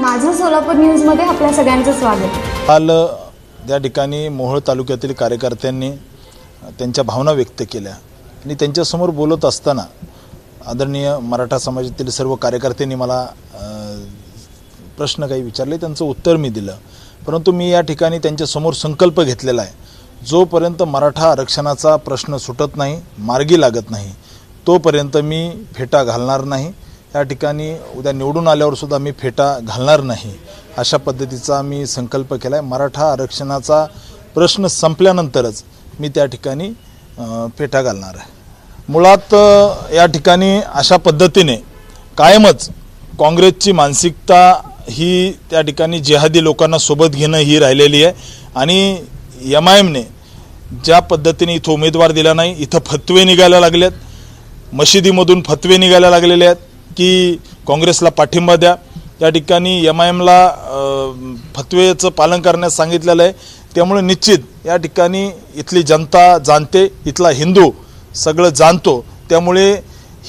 माझं सोलापूर न्यूजमध्ये आपल्या सगळ्यांचं स्वागत. काल त्या ठिकाणी मोहोळ तालुक्यातील कार्यकर्त्यांनी त्यांच्या भावना व्यक्त केल्या. आणि त्यांच्यासमोर बोलत असताना आदरणीय मराठा समाजातील सर्व कार्यकर्त्यांनी मला प्रश्न काही विचारले त्यांचं उत्तर मी दिलं. परंतु मी या ठिकाणी त्यांच्यासमोर संकल्प घेतलेला आहे. जोपर्यंत मराठा आरक्षणाचा प्रश्न सुटत नाही मार्गी लागत नाही तोपर्यंत मी फेटा घालणार नाही. या ठिकाणी उद्या निवडून आल्यावर सुद्धा मी फेटा घालणार नाही. अशा पद्धतीचा मी संकल्प केला आहे मराठा आरक्षणाचा प्रश्न संपल्यानंतरच मी त्या ठिकाणी फेटा घालणार आहे. मुळात या ठिकाणी अशा पद्धतीने कायमच काँग्रेसची मानसिकता ही त्या ठिकाणी जिहादी लोकांना सोबत घेणं ही राहिलेली आहे. आणि एम आय एमने ज्या पद्धतीने इथं उमेदवार दिला नाही इथं फतवे निघायला लागलेत. मशिदीमधून फतवे निघायला लागलेले आहेत. की काँग्रेसला पाठिंबा द्या. त्या ठिकाणी एम आय एमला फतवेचं पालन करण्यास सांगितलेलं आहे. त्यामुळे निश्चित या ठिकाणी इथली जनता जाणते इथला हिंदू सगळं जाणतो. त्यामुळे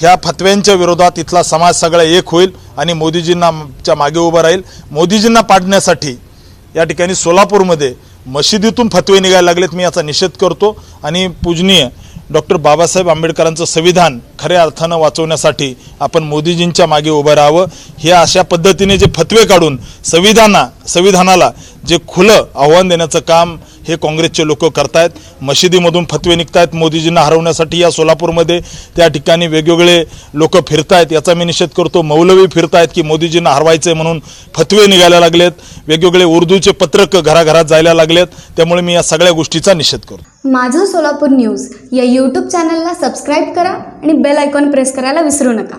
ह्या फतव्यांच्या विरोधात इथला समाज सगळा एक होईल आणि मोदीजींनाच्या मागे उभं राहील. मोदीजींना पाडण्यासाठी या ठिकाणी सोलापूरमध्ये मशिदीतून फतवे निघायला लागलेत मी याचा निषेध करतो. आणि पूजनीय डॉक्टर बाबासाहेब आंबेडकरांचं संविधान खऱ्या अर्थानं वाचवण्यासाठी आपण मोदीजींच्या मागे उभं राहावं. हे अशा पद्धतीने जे फतवे काढून संविधाना संविधानाला जे खुलं आव्हान देण्याचं काम हे काँग्रेसचे लोक करतायत. मशिदीमधून फतवे निघतायत मोदीजींना हरवण्यासाठी या सोलापूरमध्ये. त्या ठिकाणी वेगवेगळे लोक फिरतायत याचा मी निषेध करतो. मौलवी फिरतायत की मोदीजींना हरवायचे म्हणून फतवे निघायला लागलेत. वेगवेगळे उर्दूचे पत्रक घराघरात जायला लागलेत. त्यामुळे मी या सगळ्या गोष्टीचा निषेध करतो. माझं सोलापूर न्यूज या यूट्यूब चॅनलला सबस्क्राईब करा आणि बेल आयकॉन प्रेस करायला विसरू नका.